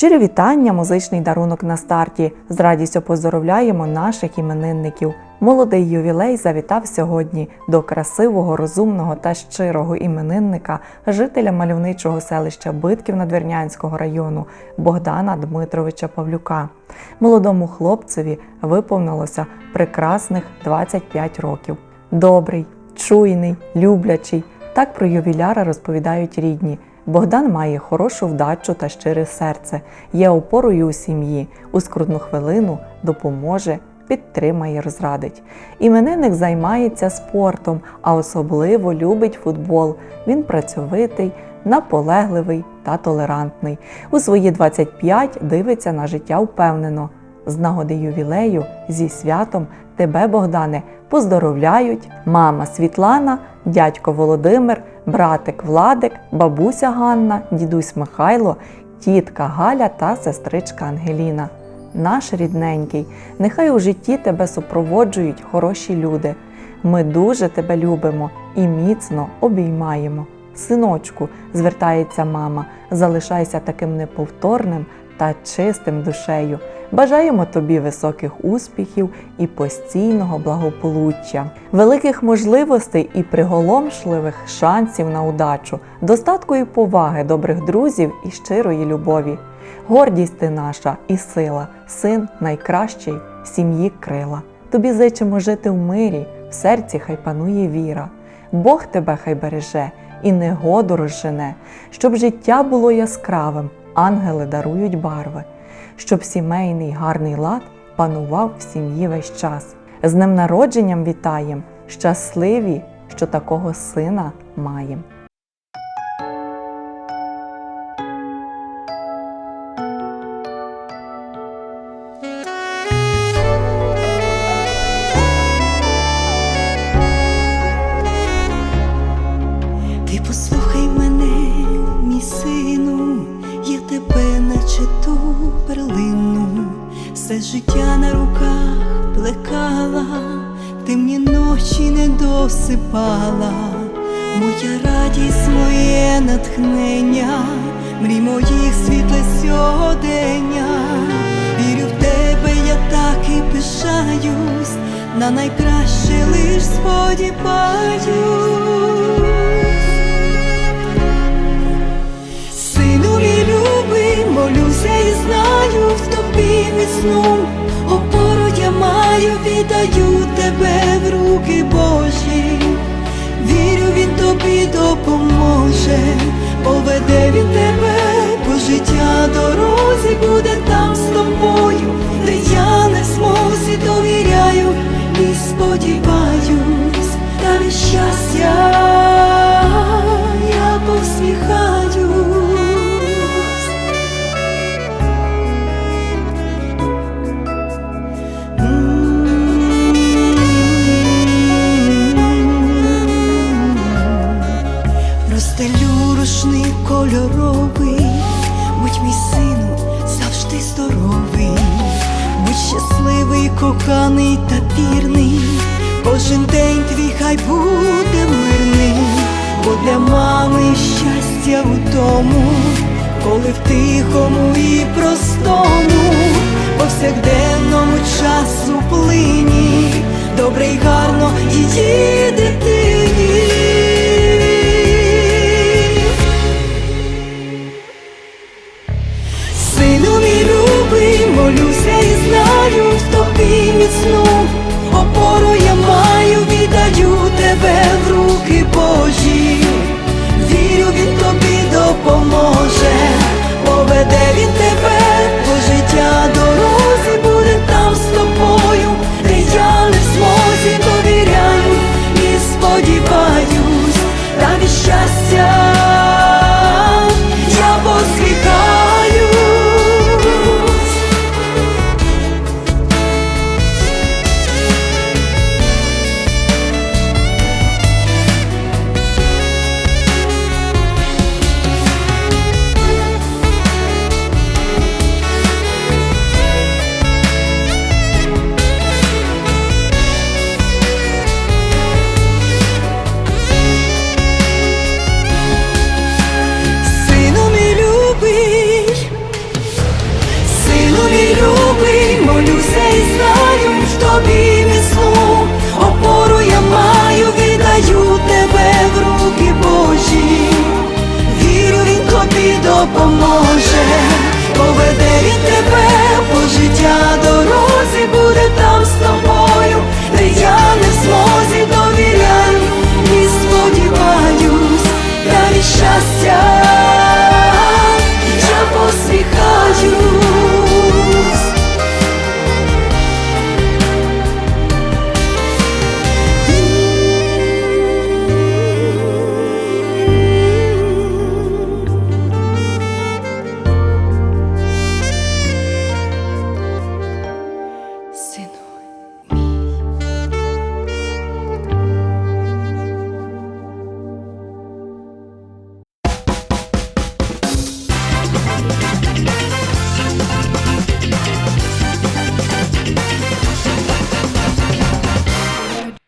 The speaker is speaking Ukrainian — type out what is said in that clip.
Щирі вітання, музичний дарунок на старті. З радістю поздоровляємо наших іменинників. Молодий ювілей завітав сьогодні до красивого, розумного та щирого іменинника, жителя мальовничого селища Битків Надвірнянського району Богдана Дмитровича Павлюка. Молодому хлопцеві виповнилося прекрасних 25 років. Добрий, чуйний, люблячий. Так про ювіляра розповідають рідні. Богдан має хорошу вдачу та щире серце, є опорою у сім'ї, у скрутну хвилину допоможе, підтримає, розрадить. Іменинник займається спортом, а особливо любить футбол. Він працьовитий, наполегливий та толерантний. У свої 25 дивиться на життя впевнено. З нагоди ювілею зі святом тебе, Богдане, поздоровляють мама Світлана, дядько Володимир, братик Владик, бабуся Ганна, дідусь Михайло, тітка Галя та сестричка Ангеліна. Наш рідненький, нехай у житті тебе супроводжують хороші люди. Ми дуже тебе любимо і міцно обіймаємо. Синочку, звертається мама, залишайся таким неповторним та чистим душею. Бажаємо тобі високих успіхів і постійного благополуччя, великих можливостей і приголомшливих шансів на удачу, достатку і поваги, добрих друзів і щирої любові. Гордість ти наша і сила, син найкращий, сім'ї крила. Тобі зичимо жити в мирі, в серці хай панує віра. Бог тебе хай береже і негоду розжене, щоб життя було яскравим, ангели дарують барви, щоб сімейний гарний лад панував в сім'ї весь час. З днем народженням вітаєм, щасливі, що такого сина маєм. Ти послухай мене, мій сину, я тебе наче ту перлину, все життя на руках плекала, ти мені ночі не досипала, моя радість, моє натхнення, мрій моїх світле сьогодення, вірю в тебе, я так і пишаюсь, на найкраще лиш сподіваюсь. Знаю, в тобі вісну, опору я маю, віддаю тебе в руки Божі. Вірю, він тобі допоможе, поведе він тебе коханий та вірний, кожен день твій хай буде мирний, бо для мами щастя у тому, коли в тихому і простому, just буде там з тобою.